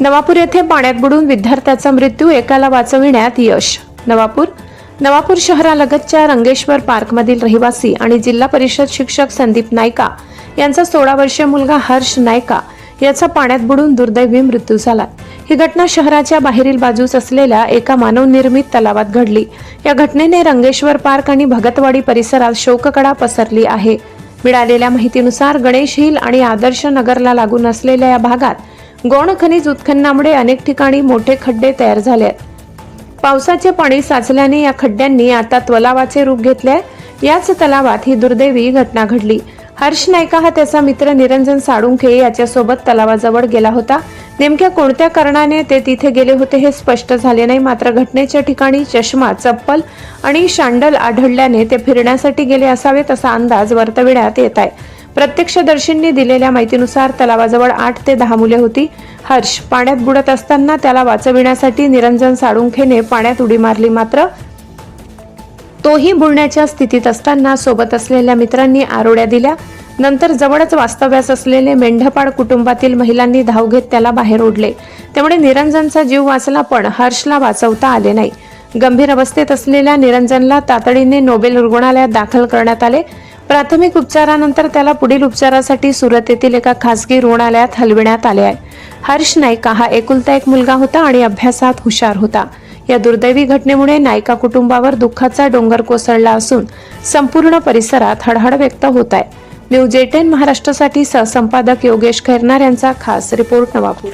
नवापूर येथे पाण्यात बुडून विद्यार्थ्याचा मृत्यू एकाला वाचविण्यात यश. नवापूर नवापूर शहरालगतच्या रंगेश्वर पार्कमधील रहिवासी आणि जिल्हा परिषद शिक्षक संदीप नायका यांचा सोळा वर्षीय मुलगा हर्ष नायका याचा पाण्यात बुडून दुर्दैवी मृत्यू झाला. ही घटना शहराच्या बाहेरील बाजूस असलेल्या एका मानवनिर्मित तलावात घडली. या घटनेने रंगेश्वर पार्क आणि भगतवाडी परिसरात शोककडा पसरली आहे. मिळालेल्या माहितीनुसार गणेश हिल आणि आदर्श नगरला लागून असलेल्या या भागात गौण खनिज उत्खननामुळे अनेक ठिकाणी मोठे खड्डे तयार झाले आहेत. पावसाचे पाणी साचल्याने या खड्ड्यांनी आता तलावाचे रूप घेतले याच तलावात ही दुर्दैवी घटना घडली. हर्ष नायका हा त्याचा मित्र निरंजन साळुंखे याच्यासोबत तलावाजवळ गेला होता. नेमक्या कोणत्या कारणाने ते तिथे गेले होते हे स्पष्ट झाले नाही. मात्र घटनेच्या ठिकाणी चष्मा चप्पल आणि शांडल आढळल्याने ते फिरण्यासाठी गेले असावेत असा अंदाज वर्तविण्यात येत आहे. प्रत्यक्षदर्शींनी दिलेल्या माहितीनुसार तलावाजवळ आठ ते दहा मुले होती. हर्ष पाण्यात बुडत असताना त्याला वाचविण्यासाठी निरंजन साळुंखेने पाण्यात उडी मारली मात्र तोही बुडण्याच्या स्थितीत असताना सोबत असलेल्या मित्रांनी आरोड्या दिल्या. नंतर जवळच वास्तव्यास असलेले मेंढपाड कुटुंबातील महिलांनी धाव घेत त्याला बाहेर ओढले. त्यामुळे निरंजनचा जीव वाचला पण हर्षला वाचवता आले नाही. गंभीर अवस्थेत असलेल्या निरंजनला तातडीने नोबेल रुग्णालयात दाखल करण्यात आले. प्राथमिक उपचारानंतर त्याला पुढील उपचारासाठी सुरत येथील एका खासगी रुग्णालयात हलविण्यात आले आहे. हर्ष नायका हा एकुलता एक मुलगा होता आणि अभ्यासात हुशार होता. या दुर्दैवी घटनेमुळे नायका कुटुंबावर दुःखाचा डोंगर कोसळला असून संपूर्ण परिसरात हळहळ व्यक्त होत आहे. न्यूज एटेन महाराष्ट्रासाठी सहसंपादक योगेश खैरनार यांचा खास रिपोर्ट नवापूर.